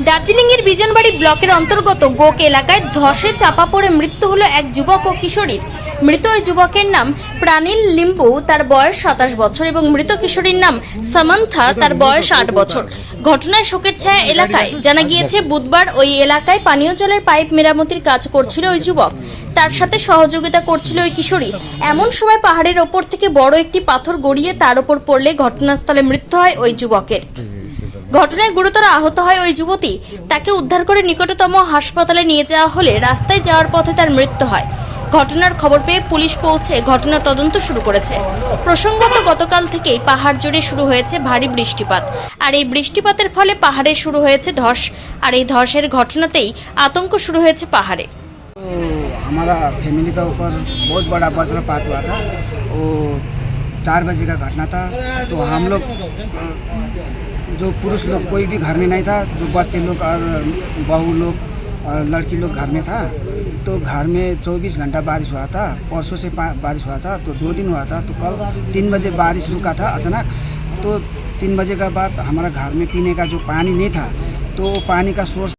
দার্জিলিংয়ের বিজনবাড়ি ব্লকের অন্তর্গত গোক এলাকায় ধসে চাপা পড়ে মৃত্যু হলো এক যুবক ও কিশোরীর। মৃত ওই যুবকের নাম প্রাণীল লিম্বু, তার বয়স সাতাশ বছর এবং মৃত কিশোরীর নাম সামান্থা, তার বয়স আট বছর। ঘটনায় শোকের ছায়া এলাকায়। জানা গিয়েছে, বুধবার ওই এলাকায় পানীয় জলের পাইপ মেরামতির কাজ করছিল ওই যুবক। তার সাথে সহযোগিতা করছিল ওই কিশোরী। এমন সময় পাহাড়ের ওপর থেকে বড় একটি পাথর গড়িয়ে তার ওপর পড়লে ঘটনাস্থলে মৃত্যু হয় ওই যুবকের। ঘটনায় গুরুতর আহত হয় ওই যুবতী তাকে উদ্ধার করে নিকটতম হাসপাতালে নিয়ে যাওয়া হলে রাস্তায় যাওয়ার পথে তার মৃত্যু হয় ঘটনার খবর পেয়ে পুলিশ পৌঁছে ঘটনা তদন্ত শুরু করেছে প্রসঙ্গত গতকাল থেকেই পাহাড় জুড়ে শুরু হয়েছে ভারী বৃষ্টিপাত আর এই বৃষ্টিপাতের ফলে পাহাড়ে শুরু হয়েছে ধস আর এই ধসের ঘটনাতেই আতঙ্ক শুরু হয়েছে পাহাড়ে तो हमारा फैमिली का ऊपर बहुत बड़ा वज्रपात हुआ था वो चार बजे का घटना था तो हम लोग अ, जो पुरुष लोग, कोई भी घर में नहीं था, जो बच्चे लोग और बहू लोग लड़की लोग घर में था तो घर में 24 घंटा बारिश हुआ था, परसों से बारिश हुआ था तो दो दिन हुआ था तो कल तीन बजे बारिश रुका था अचानक तो तीन बजे के बाद हमारा घर में पीने का जो पानी नहीं था तो पानी का सोर्स